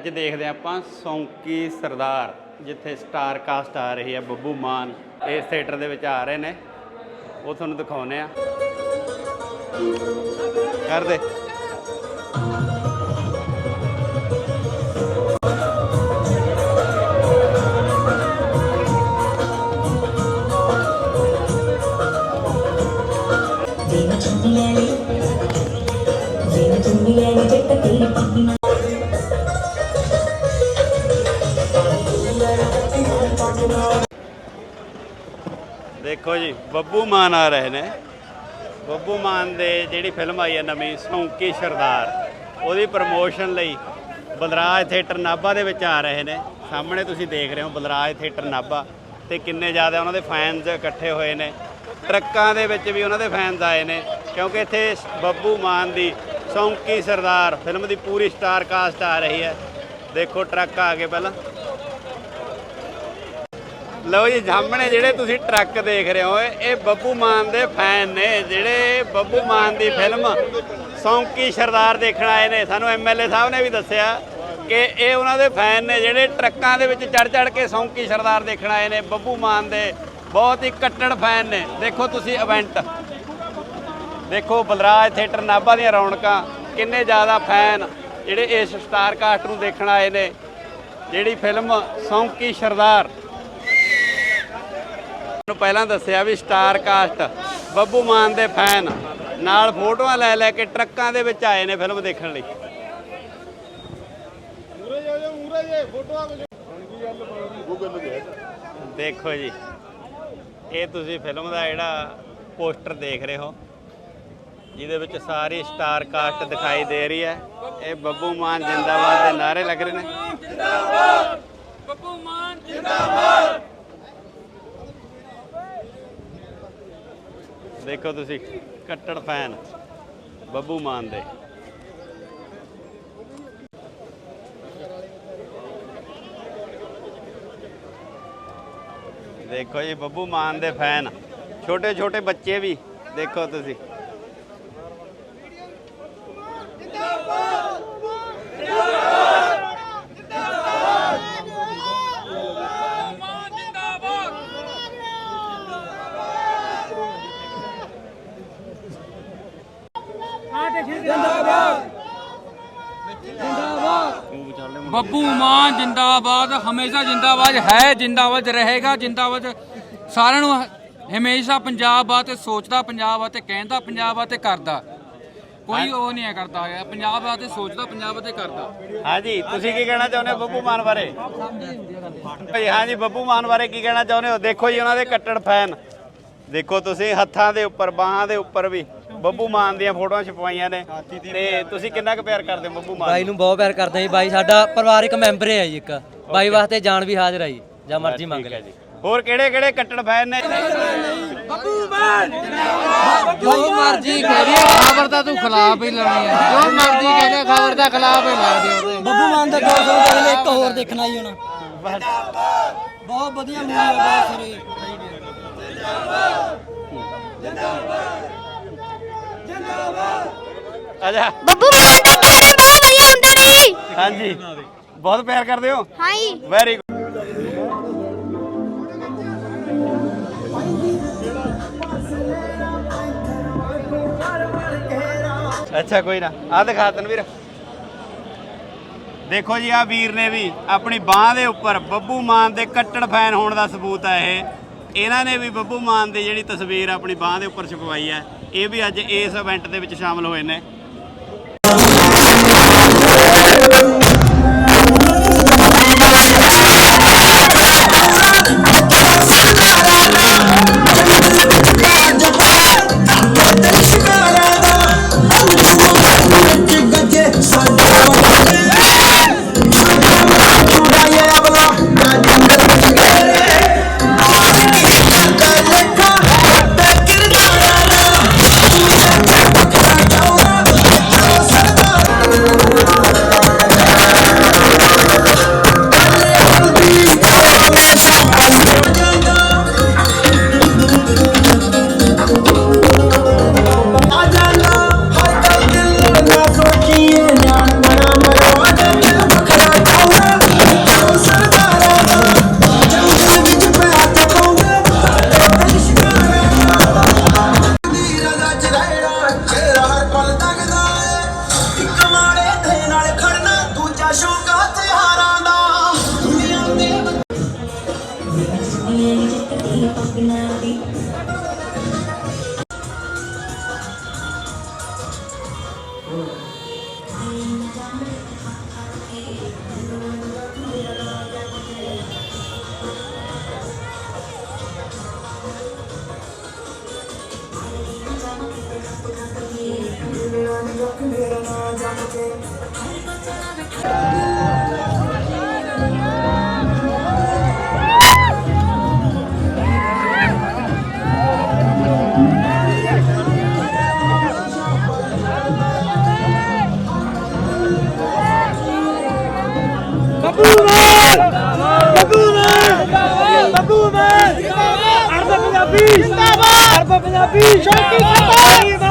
ਅੱਜ ਦੇਖਦੇ ਹਾਂ ਆਪਾਂ ਸੌਂਕੀ ਸਰਦਾਰ, ਜਿੱਥੇ ਸਟਾਰ ਕਾਸਟ ਆ ਰਹੀ ਹੈ ਬੱਬੂ ਮਾਨ। ਇਸ ਥੀਏਟਰ ਦੇ ਵਿੱਚ ਆ ਰਹੇ ਨੇ। ਉਹ ਤੁਹਾਨੂੰ ਦਿਖਾਉਨੇ ਆ ਕਰ ਦੇਖੋ ਜੀ, ਬੱਬੂ ਮਾਨ ਆ ਰਹੇ ਨੇ। ਬੱਬੂ ਮਾਨ ਦੇ ਜਿਹੜੀ ਫਿਲਮ ਆਈ ਹੈ ਨਵੀਂ, ਸੌਂਕੀ ਸਰਦਾਰ, ਉਹਦੀ ਪ੍ਰਮੋਸ਼ਨ ਲਈ ਬਲਰਾਜ ਥੀਏਟਰ ਨਾਭਾ ਦੇ ਵਿੱਚ ਆ ਰਹੇ ਨੇ। ਸਾਹਮਣੇ ਤੁਸੀਂ ਦੇਖ ਰਹੇ ਹੋ ਬਲਰਾਜ ਥੀਏਟਰ ਨਾਭਾ ਤੇ ਕਿੰਨੇ ਜ਼ਿਆਦਾ ਉਹਨਾਂ ਦੇ ਫੈਨਸ ਇਕੱਠੇ ਹੋਏ ਨੇ। ਟਰੱਕਾਂ ਦੇ ਵਿੱਚ ਵੀ ਉਹਨਾਂ ਦੇ ਫੈਨਸ ਆਏ ਨੇ, ਕਿਉਂਕਿ ਇੱਥੇ ਬੱਬੂ ਮਾਨ ਦੀ ਸੌਂਕੀ ਸਰਦਾਰ ਫਿਲਮ ਦੀ ਪੂਰੀ ਸਟਾਰ ਕਾਸਟ ਆ ਰਹੀ ਹੈ। ਦੇਖੋ ਟਰੱਕ ਆ ਗਏ ਪਹਿਲਾਂ। ਲਓ ਜੀ, ਸਾਹਮਣੇ ਜਿਹੜੇ ਤੁਸੀਂ ਟਰੱਕ ਦੇਖ ਰਹੇ ਹੋ, ਇਹ ਬੱਬੂ ਮਾਨ ਦੇ ਫੈਨ ਨੇ, ਜਿਹੜੇ ਬੱਬੂ ਮਾਨ ਦੀ ਫਿਲਮ ਸੌਂਕੀ ਸਰਦਾਰ ਦੇਖਣ ਆਏ ਨੇ। ਸਾਨੂੰ ਐਮਐਲਏ ਸਾਹਿਬ ਨੇ ਵੀ ਦੱਸਿਆ ਕਿ ਇਹ ਉਹਨਾਂ ਦੇ ਫੈਨ ਨੇ, ਜਿਹੜੇ ਟਰੱਕਾਂ ਦੇ ਵਿੱਚ ਚੜ ਚੜ ਕੇ ਸੌਂਕੀ ਸਰਦਾਰ ਦੇਖਣ ਆਏ ਨੇ। ਬੱਬੂ ਮਾਨ ਦੇ ਬਹੁਤ ਹੀ ਕੱਟੜ ਫੈਨ ਨੇ। ਦੇਖੋ ਤੁਸੀਂ ਇਵੈਂਟ ਦੇਖੋ ਬਲਰਾਜ ਥੀਏਟਰ ਨਾਭਾ ਦੀਆਂ ਰੌਣਕਾਂ, ਕਿੰਨੇ ਜ਼ਿਆਦਾ ਫੈਨ ਜਿਹੜੇ ਇਸ ਸਟਾਰ ਕਾਸਟ ਨੂੰ ਦੇਖਣ ਆਏ ਨੇ, ਜਿਹੜੀ ਫਿਲਮ ਸੌਂਕੀ ਸਰਦਾਰ ਨੂੰ ਪਹਿਲਾਂ ਦੱਸਿਆ ਵੀ ਸਟਾਰ ਕਾਸਟ, ਬੱਬੂ ਮਾਨ ਦੇ ਫੈਨ, ਨਾਲ ਫੋਟੋਆਂ ਲੈ ਲੈ ਕੇ ਟਰੱਕਾਂ ਦੇ ਵਿੱਚ ਆਏ ਨੇ ਫਿਲਮ ਦੇਖਣ ਲਈ। ਦੇਖੋ ਜੀ, ਇਹ ਤੁਸੀਂ ਫਿਲਮ ਦਾ ਜਿਹੜਾ ਪੋਸਟਰ ਦੇਖ ਰਹੇ ਹੋ, ਜਿਹਦੇ ਵਿੱਚ ਸਾਰੀ ਸਟਾਰ ਕਾਸਟ ਦਿਖਾਈ ਦੇ ਰਹੀ ਹੈ। ਇਹ ਬੱਬੂ ਮਾਨ ਜਿੰਦਾਬਾਦ ਦੇ ਨਾਰੇ ਲੱਗ ਰਹੇ ਨੇ। ਬੱਬੂ ਮਾਨ ਦੇਖੋ ਤੁਸੀਂ, ਕੱਟੜ ਫੈਨ, ਬੱਬੂ ਮਾਨ ਦੇ। ਦੇਖੋ ਜੀ, ਬੱਬੂ ਮਾਨ ਦੇ ਫੈਨ ਛੋਟੇ ਛੋਟੇ ਬੱਚੇ ਵੀ, ਦੇਖੋ ਤੁਸੀਂ ਮਾਨ ਜਿੰਦਾਬਾਦ ਬੱਬੂ ਮਾਨ ਜਿੰਦਾਬਾਦ ਹਮੇਸ਼ਾ ਜਿੰਦਾਬਾਦ ਹੈ ਜਿੰਦਾਬਾਦ ਰਹੇਗਾ ਜਿੰਦਾਬਾਦ ਸਾਰਿਆਂ ਨੂੰ ਹਮੇਸ਼ਾ ਪੰਜਾਬ ਬਾਤੇ ਸੋਚਦਾ ਪੰਜਾਬ ਬਾਤੇ ਕਹਿੰਦਾ ਪੰਜਾਬ ਬਾਤੇ ਕਰਦਾ। ਕੋਈ ਉਹ ਨਹੀਂ ਹੈ ਕਰਦਾ ਹੈਗਾ ਪੰਜਾਬ ਬਾਤੇ ਸੋਚਦਾ ਪੰਜਾਬ ਬਾਤੇ ਕਰਦਾ। ਹਾਂਜੀ ਤੁਸੀਂ ਕੀ ਕਹਿਣਾ ਚਾਹੁੰਦੇ ਹੋ ਬੱਬੂ ਮਾਨ ਬਾਰੇ? ਭਾਈ ਹਾਂਜੀ ਬੱਬੂ ਮਾਨ ਬਾਰੇ ਕੀ ਕਹਿਣਾ ਚਾਹੁੰਦੇ ਹੋ? ਦੇਖੋ ਜੀ ਉਹਨਾਂ ਦੇ ਕੱਟੜ ਫੈਨ। ਦੇਖੋ ਤੁਸੀਂ ਹੱਥਾਂ ਦੇ ਉੱਪਰ ਬਾਹਾਂ ਦੇ ਉੱਪਰ ਵੀ। ਬੱਬੂ ਮਾਨ ਦੀਆਂ ਫੋਟੋਆਂ ਛਪਵਾਈਆਂ ਨੇ। ਤੇ ਤੁਸੀਂ ਕਿੰਨਾ ਕੁ ਪਿਆਰ ਕਰਦੇ ਹੋ ਬੱਬੂ ਮਾਨ ਬਾਈ ਨੂੰ? ਬਹੁਤ ਪਿਆਰ ਕਰਦੇ ਹਾਂ ਜੀ। ਬਾਈ ਸਾਡਾ ਪਰਿਵਾਰਕ ਮੈਂਬਰ ਹੈ ਜੀ ਇੱਕ। ਬਾਈ ਵਾਸਤੇ ਜਾਨ ਵੀ ਹਾਜ਼ਰ ਹੈ ਜੀ ਜਾਂ ਮਰਜ਼ੀ ਮੰਗ ਲੈ ਹੈ ਜੀ। ਹੋਰ ਕਿਹੜੇ ਕਿਹੜੇ ਕੱਟੜ ਫੈਨ ਨੇ? ਜੋ ਮਰਜ਼ੀ ਕਹਦੇ ਖਬਰ ਤਾਂ ਤੂੰ ਖਿਲਾਫ ਹੀ ਲਾਉਣੀ ਹੈ। ਜੋ ਮਰਜ਼ੀ ਕਹਦੇ ਖਬਰ ਦਾ ਖਿਲਾਫ ਹੀ ਲਾ ਦੇ ਉਹਦੇ। ਬੱਬੂ ਮਾਨ ਦਾ 200 ਅਗਲੇ ਇੱਕ ਹੋਰ ਦੇਖਣਾ ਜੀ ਹੁਣ ਬਹੁਤ ਵਧੀਆ ਮੂਵੀ ਹੈ ਬਹੁਤ ਸਾਰੀ ਬੱਬੂ ਮਾਨ ਦਾ ਗਾਣੇ ਬਹੁਤ ਵਧੀਆ ਹੁੰਦੇ ਨੇ। ਜੀ ਹਾਂਜੀ। ਬਹੁਤ ਪਿਆਰ ਕਰਦੇ ਹੋ? ਹਾਂ ਜੀ ਵੈਰੀ ਅੱਛਾ ਕੋਈ ਨਾ। ਆ ਦਿਖਾ ਤਨਵੀਰ ਦੇਖੋ ਜੀ ਆ ਵੀਰ ਨੇ ਵੀ ਆਪਣੀ ਬਾਹ ਦੇ ਉੱਪਰ ਬੱਬੂ ਮਾਨ ਦੇ ਕੱਟੜ ਫੈਨ ਹੋਣ ਦਾ ਸਬੂਤ ਹੈ ਇਹ। ਇਹਨਾਂ ਨੇ ਵੀ ਬੱਬੂ ਮਾਨ ਦੀ ਜਿਹੜੀ ਤਸਵੀਰ ਆਪਣੀ ਬਾਹ ਦੇ ਉੱਪਰ ਛਪਵਾਈ ਹੈ। ਇਹ ਵੀ ਅੱਜ ਇਸ ਇਵੈਂਟ ਦੇ ਵਿੱਚ ਸ਼ਾਮਲ ਹੋਏ ਨੇ। ਪੰਜਾਬੀ ਸ਼ੌਕੀ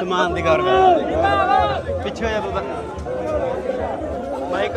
ਸਮਾਨ ਦੀ ਗੌਰ ਕਰ ਪਿੱਛੇ ਹੋ ਜਾ ਤੂੰ ਮਾਈਕ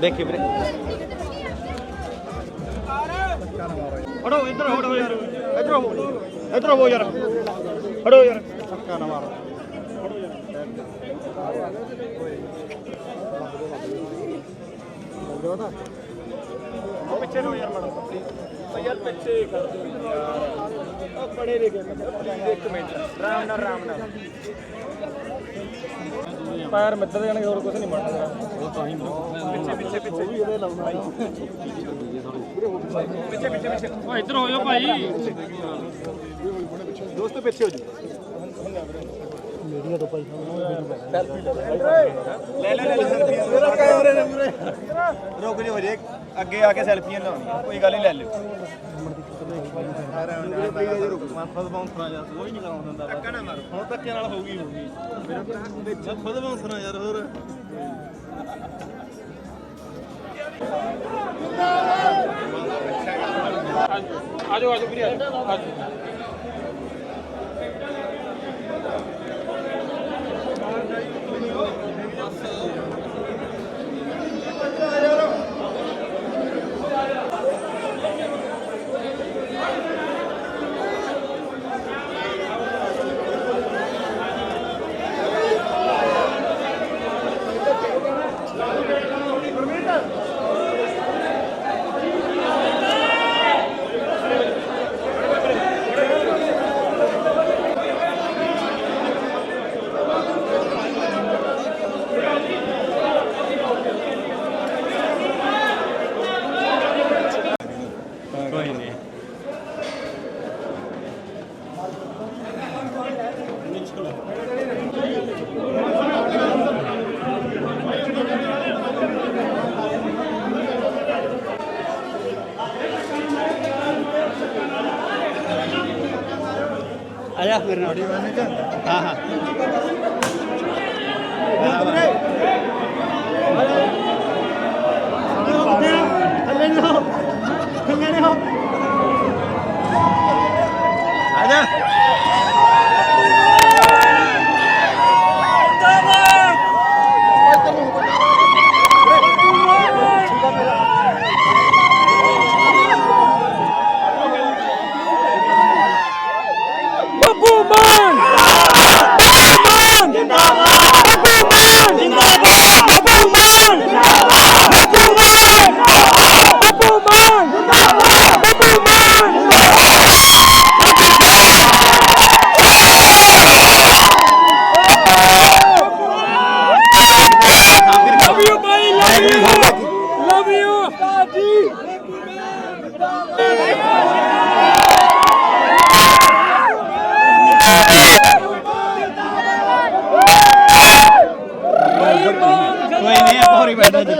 ਦੇਖੀ ਵੀਰੇ। ਹੜੋ ਇੱਧਰ ਹੜੋ ਯਾਰ। ਇੱਧਰ ਹੋ। ਇੱਧਰ ਹੋ ਯਾਰ। ਹੜੋ ਯਾਰ। ਧੱਕਾ ਨਾ ਮਾਰ ਪਿੱਛੇ ਨੂੰ ਯਾਰ ਮੜਾ ਯਾਰ ਪਿੱਛੇ ਕਰ ਉਹ ਬੜੇ ਨੇ ਇੱਕ ਮਿੰਟ। ਰਾਮ ਨਾਲ ਰਾਮ ਨਾਲ। ਪੈਰ ਮਿੱਤਰ ਜਾਣਗੇ ਹੋਰ ਕੁਝ ਨਹੀਂ ਬਣਦਾ। ਉਹ ਤਾਂ ਹੀ ਪਿੱਛੇ ਪਿੱਛੇ। ਪਿੱਛੇ ਵੀ ਇਹਦੇ ਲਾਉਣਾ ਪਿੱਛੇ ਪਿੱਛੇ ਪਿੱਛੇ। ਉਹ ਇੱਧਰ ਹੋ ਜਾਓ ਭਾਈ। ਦੋਸਤ ਪਿੱਛੇ ਹੋ ਜੀ ਲੈ ਲੈ ਲੈ ਮੇਰਾ ਕੈਮਰੇ ਦੇ ਮੂਰੇ ਰੁਕ ਜਾਓ ਜੇ ਅੱਗੇ ਆ ਕੇ ਸੈਲਫੀਆਂ ਲਾਉਣੀਆਂ ਕੋਈ ਗੱਲ ਨਹੀਂ ਲੈ ਲਿਓ। ਖੁਦ ਬਾਉਂਸਰਾ ਯਾਰ ਕੋਈ ਨਹੀਂ ਕਰਾਉਣ ਦਿੰਦਾ ਧੱਕਾ ਨਾ ਮਾਰੋ ਹੁਣ ਧੱਕੇ ਨਾਲ ਹੋਊਗੀ ਹੋਊਗੀ ਮੇਰਾ ਖੁਦ ਬਾਉਂਸਰਾ ਯਾਰ ਹੋਰ। ਆਜੋ ਆਜੋ ਵੀਰੇ ਆਜੋ ਕੋਈ ਨਹੀਂ ਆਇਆ ਮੇਰੇ ਨਾਲ ਹਾਂ ਹਾਂ ਥੱਲੇ ਨੂੰ ਥੱਲੇ ਨੂੰ ਆਜਾ ਬੱਬੂ ਮਾਨ ਜਿੰਦਾਬਾਦ ਬੱਬੂ ਮਾਨ ਜਿੰਦਾਬਾਦ ਬੱਬੂ ਮਾਨ ਬੱਬੂ ਮਾਨ ਬੱਬੂ ਮਾਨ ਬੱਬੂ ਮਾਨ ਲਵ ਯੂ ਬਾਈ ਲਵ ਯੂ ਲਵ ਯੂ ਜੀ ਕੋਈ ਨਹੀਂ ਆਪਾਂ ਹੋਰੀ ਬੈਠਾ ਜੀ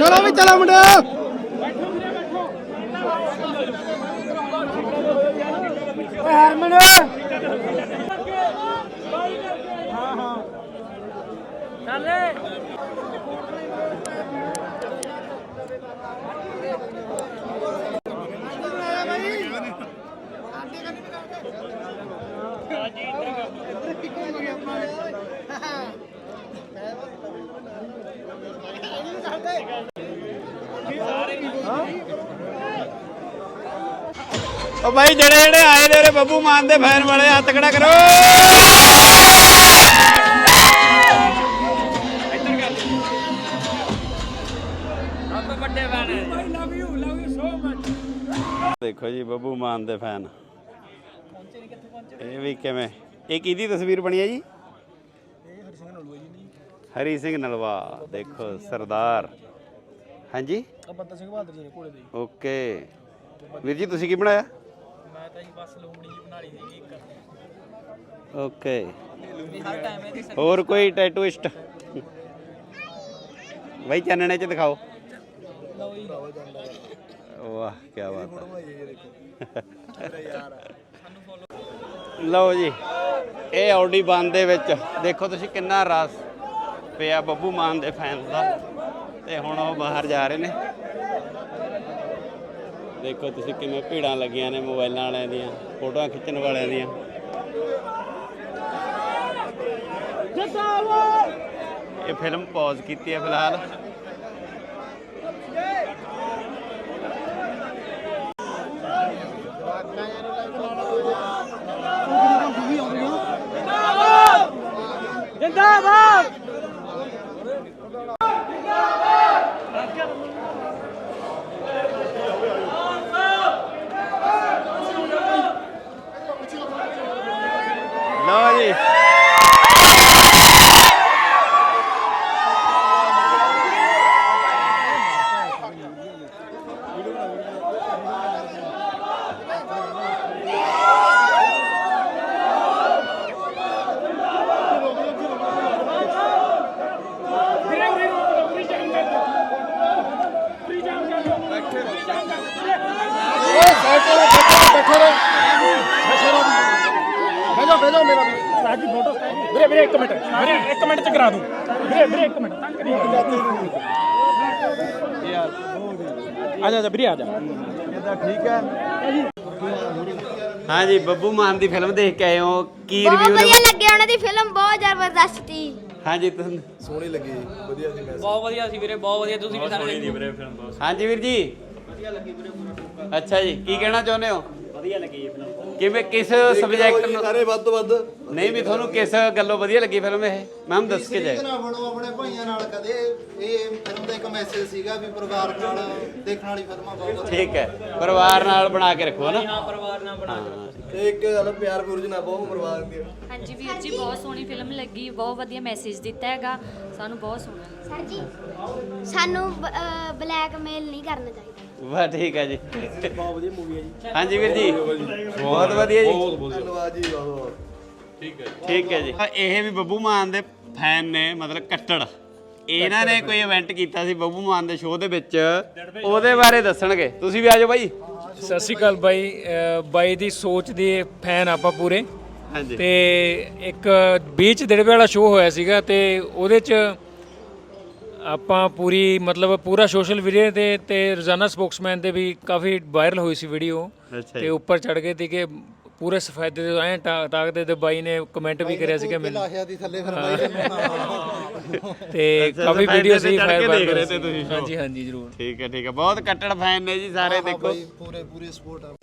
ਚਲੋ ਵੀ ਚਲੋ ਮੁੰਡਿਓ ਹਰਮਨ ਉਹ ਬਾਈ ਜਿਹੜੇ ਜਿਹੜੇ ਆਏ ਨੇ ਉਰੇ ਬੱਬੂ ਮਾਨ ਦੇ ਫੈਨ ਵਾਲੇ ਹੱਥ ਖੜਾ ਕਰੋ। ਦੇਖੋ ਜੀ ਬੱਬੂ ਮਾਨ ਦੇ ਫੈਨ। ਇਹ ਵੀ ਕਿਵੇਂ? ਇਹ ਕਿਹਦੀ ਤਸਵੀਰ ਬਣੀ ਹੈ ਜੀ? ਹਰੀ ਸਿੰਘ ਨਲਵਾ ਦੇਖੋ ਸਰਦਾਰ। ਹਾਂਜੀ? ਬੰਦਾ ਸਿੰਘ ਬਹਾਦਰ ਜੀ ਨੇ ਘੋੜੇ ਦੇ ਓਕੇ। ਵੀਰ ਜੀ ਤੁਸੀਂ ਕੀ ਬਣਾਇਆ? ਮੈਂ ਤਾਂ ਜੀ ਬਸ ਲੋਮੜੀ ਜੀ ਬਣਾ ਲਈ ਸੀ ਇੱਕ। ਓਕੇ। ਹੋਰ ਕੋਈ ਟੈਟੂਇਸਟ ਬਾਈ ਚਾਨਣੇ ਚ ਦਿਖਾਓ। ਵਾਹ ਕੀ ਬਾਤ ਹੈ। ਲਓ ਜੀ ਇਹ ਆਡੀ ਬੰਦ ਦੇ ਵਿੱਚ। ਦੇਖੋ ਤੁਸੀਂ ਕਿੰਨਾ ਰਸ ਪਿਆ ਬੱਬੂ ਮਾਨ ਦੇ ਫੈਨ ਦਾ। ਤੇ ਹੁਣ ਉਹ ਬਾਹਰ ਜਾ ਰਹੇ ਨੇ। ਦੇਖੋ ਤੁਸੀਂ ਕਿਵੇਂ ਭੀੜਾਂ ਲੱਗੀਆਂ ਨੇ ਮੋਬਾਈਲਾਂ ਵਾਲਿਆਂ ਦੀਆਂ ਫੋਟੋਆਂ ਖਿੱਚਣ ਵਾਲਿਆਂ ਦੀਆਂ। ਇਹ ਫਿਲਮ ਪੌਜ਼ ਕੀਤੀ ਹੈ ਫਿਲਹਾਲ ਜੀ ਭੇਜੋ ਭੇਜੋ ਮੇਰਾ ਵੀ ਸਾਡੀ ਫੋਟੋ ਵੀਰੇ ਵੀਰੇ ਇੱਕ ਮਿੰਟ ਵੀਰੇ ਇੱਕ ਮਿੰਟ ਚ ਕਰਾ ਦੂੰ। ਵੀਰੇ ਵੀਰੇ ਇੱਕ ਮਿੰਟ। ਤੰਗ ਕਰੀ ਆ ਜਾ ਜਾ ਵੀਰੇ ਆ ਜਾ। ਹਾਂਜੀ ਬੱਬੂ ਮਾਨ ਦੀ ਫਿਲਮ ਦੇਖ ਕੇ ਆਏ ਹੋ। ਕੀ ਬਹੁਤ ਰਿਵਿਊ ਵਧੀਆ ਲੱਗਿਆ ਉਹਨਾਂ ਦੀ ਫਿਲਮ ਬਹੁਤ ਜ਼ਬਰਦਸਤ ਸੀ। ਹਾਂਜੀ ਤੁਸੀਂ ਬਹੁਤ ਵਧੀਆ ਸੀ ਵੀਰੇ ਬਹੁਤ ਵਧੀਆ। ਤੁਸੀਂ ਵੀ ਸਾਰੇ ਹਾਂਜੀ ਵੀਰ ਜੀ ਵਧੀਆ ਲੱਗੀ ਵੀਰੇ ਅੱਛਾ ਜੀ ਕੀ ਕਹਿਣਾ ਚਾਹੁੰਦੇ ਹੋ? ਵਧੀਆ ਲੱਗੀ ਇਹ ਫਿਲਮ ਕਿਵੇਂ ਕਿਸ ਸਬਜੈਕਟ ਨੂੰ ਸਾਰੇ ਵੱਧ ਤੋਂ ਵੱਧ। ਨਹੀਂ ਵੀ ਤੁਹਾਨੂੰ ਕਿਸ ਗੱਲੋਂ ਵਧੀਆ ਲੱਗੀ ਫਿਲਮ ਇਹ? ਮੈਮ ਦੱਸ ਕੇ ਜਾਏ ਨਾ ਬਣੋ ਆਪਣੇ ਭਾਈਆਂ ਨਾਲ ਕਦੇ। ਇਹ ਫਿਲਮ ਦਾ ਇੱਕ ਮੈਸੇਜ ਸੀਗਾ ਵੀ ਪਰਿਵਾਰ ਨਾਲ ਦੇਖਣ ਵਾਲੀ ਫਿਲਮਾਂ ਬਹੁਤ ਠੀਕ ਹੈ। ਪਰਿਵਾਰ ਨਾਲ ਬਣਾ ਕੇ ਰੱਖੋ ਨਾ ਹਾਂ ਪਰਿਵਾਰ ਨਾਲ ਬਣਾ ਤੇ ਇੱਕ ਗੱਲ ਪਿਆਰ ਪੁਰਜ ਨਾ ਬਹੁਤ ਪਰਿਵਾਰ ਦੀ ਹਾਂਜੀ ਵੀਰ ਜੀ ਬਹੁਤ ਸੋਹਣੀ ਫਿਲਮ ਲੱਗੀ। ਬਹੁਤ ਵਧੀਆ ਮੈਸੇਜ ਦਿੱਤਾ ਹੈਗਾ। ਸਾਨੂੰ ਬਹੁਤ ਸੋਹਣਾ। ਸਰ ਜੀ ਸਾਨੂੰ ਬਲੈਕਮੇਲ ਨਹੀਂ ਕਰਨਾ ਚਾਹੀਦਾ। ਵਾਹ ਠੀਕ ਹੈ ਜੀ। ਬਹੁਤ ਵਧੀਆ ਮੂਵੀ ਹੈ ਜੀ। ਹਾਂਜੀ ਵੀਰ ਜੀ ਬਹੁਤ ਵਧੀਆ ਜੀ। ਧੰਨਵਾਦ ਜੀ ਬਹੁਤ ਠੀਕ ਹੈ ਜੀ। ਇਹ ਵੀ ਬੱਬੂ ਮਾਨ ਦੇ ਫੈਨ ਨੇ ਮਤਲਬ ਕੱਟੜ। ਇਹਨਾਂ ਨੇ ਕੋਈ ਇਵੈਂਟ ਕੀਤਾ ਸੀ ਬੱਬੂ ਮਾਨ ਦੇ ਸ਼ੋਅ ਦੇ ਵਿੱਚ। ਉਹਦੇ ਬਾਰੇ ਦੱਸਣਗੇ। ਤੁਸੀਂ ਵੀ ਆਜੋ ਬਾਈ। ਸਤਿ ਸ਼੍ਰੀ ਅਕਾਲ ਬਾਈ। ਬਾਈ ਦੀ ਸੋਚ ਦੇ ਫੈਨ ਆਪਾਂ ਪੂਰੇ। ਹਾਂਜੀ। ਤੇ ਇੱਕ ਬੀਚ ਦਿੜਵੇ ਵਾਲਾ ਸ਼ੋਅ ਹੋਇਆ ਸੀਗਾ ਤੇ ਉਹਦੇ ਚ ਆਪਾਂ ਪੂਰੀ ਮਤਲਬ ਪੂਰਾ ਸੋਸ਼ਲ ਮੀਡੀਆ ਤੇ ਤੇ ਰੋਜ਼ਾਨਾ ਸਪੋਕਸਮੈਨ ਤੇ ਵੀ ਕਾਫੀ ਵਾਇਰਲ ਹੋਈ ਸੀ ਵੀਡੀਓ ਤੇ ਉੱਪਰ ਚੜ ਗਏ ਤੇ ਕਿ ਪੂਰੇ ਸਫੈਦੇ ਦੇ ਐ ਤਾਕਦੇ ਤੇ ਬਾਈ ਨੇ ਕਮੈਂਟ ਵੀ ਕਰਿਆ ਸੀਗਾ ਮੈਨੂੰ। ਲਾਹਿਆ ਦੀ ਥੱਲੇ ਫਿਰ ਬਾਈ ਤੇ ਕਾਫੀ ਵੀਡੀਓ ਸੀ ਫਾਇਰ ਕੇ ਦੇਖ ਰਹੇ ਤੇ ਤੁਸੀਂ। ਹਾਂਜੀ ਹਾਂਜੀ ਜ਼ਰੂਰ। ਠੀਕ ਹੈ ਠੀਕ ਹੈ। ਬਹੁਤ ਕੱਟੜ ਫੈਨ ਨੇ ਜੀ ਸਾਰੇ ਦੇਖੋ। ਪੂਰੇ ਪੂਰੇ ਸਪੋਰਟ ਆ।